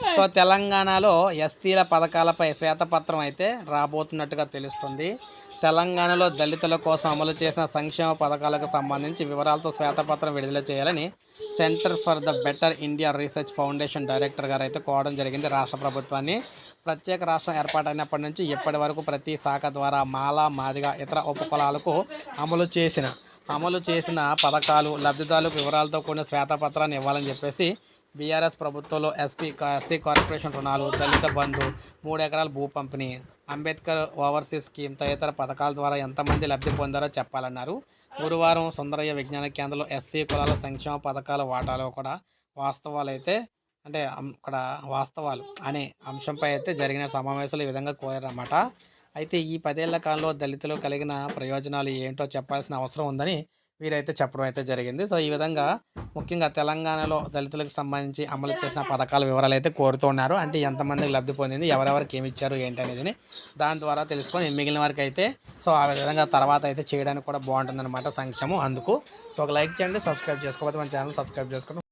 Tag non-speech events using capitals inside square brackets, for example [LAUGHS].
[LAUGHS] So తెలంగాణలో ఎస్సీల పథకాలపై శ్వేతపత్రం అయితే రాబోతున్నట్టుగా తెలుస్తుంది. తెలంగాణలో దళితుల కోసం అమలు చేసిన సంక్షేమ పథకాలకు సంబంధించి వివరాలతో శ్వేతపత్రం విడుదల చేయాలని centre for the better India research foundation director గారు అయితే కోవడం జరిగింది రాష్ట్ర ప్రభుత్వాన్ని. ప్రత్యేక రాష్ట్రం ఏర్పాటైనప్పటి నుంచి ఇప్పటి వరకు ప్రతి శాఖ ద్వారా మాల మాదిగ ఇతర ఉపకులాలకు అమలు చేసిన అమలు చేసిన పథకాలు లబ్ధిదారులకు వివరాలతో కూడిన శ్వేతపత్రాన్ని ఇవ్వాలని చెప్పేసి బీఆర్ఎస్ ప్రభుత్వంలో ఎస్పీ ఎస్సీ కార్పొరేషన్ రుణాలు దళిత బంధు మూడు ఎకరాల భూ పంపిణీ అంబేద్కర్ ఓవర్సీస్ స్కీమ్ తదితర పథకాల ద్వారా ఎంతమంది లబ్ధి పొందారో చెప్పాలన్నారు. గురువారం సుందరయ్య విజ్ఞాన కేంద్రంలో ఎస్సీ కులాల సంక్షేమ పథకాల వాటాలో కూడా వాస్తవాలు అయితే అంటే అక్కడ ఇక్కడ వాస్తవాలు అనే అంశంపై అయితే జరిగిన సమావేశంలో ఈ విధంగా కోరారన్నమాట. అయితే ఈ పదేళ్ళ కాలంలో దళితులు కలిగిన ప్రయోజనాలు ఏంటో చెప్పాల్సిన అవసరం ఉందని వీరైతే చెప్పడం అయితే జరిగింది. సో ఈ విధంగా ముఖ్యంగా తెలంగాణలో దళితులకు సంబంధించి అమలు చేసిన పథకాల వివరాలు అయితే కోరుతున్నారు అంటే ఎంతమందికి లబ్ధి పొందింది ఎవరెవరికి ఏమి ఇచ్చారు ఏంటి అనేది దాని ద్వారా తెలుసుకొని మిగిలిన వారికి అయితే సో ఆ విధంగా తర్వాత అయితే చేయడానికి కూడా బాగుంటుందన్నమాట సంక్షేమం. అందుకు సో ఒక లైక్ చేయండి సబ్స్క్రైబ్ చేసుకోకపోతే మన ఛానల్ సబ్స్క్రైబ్ చేసుకోండి.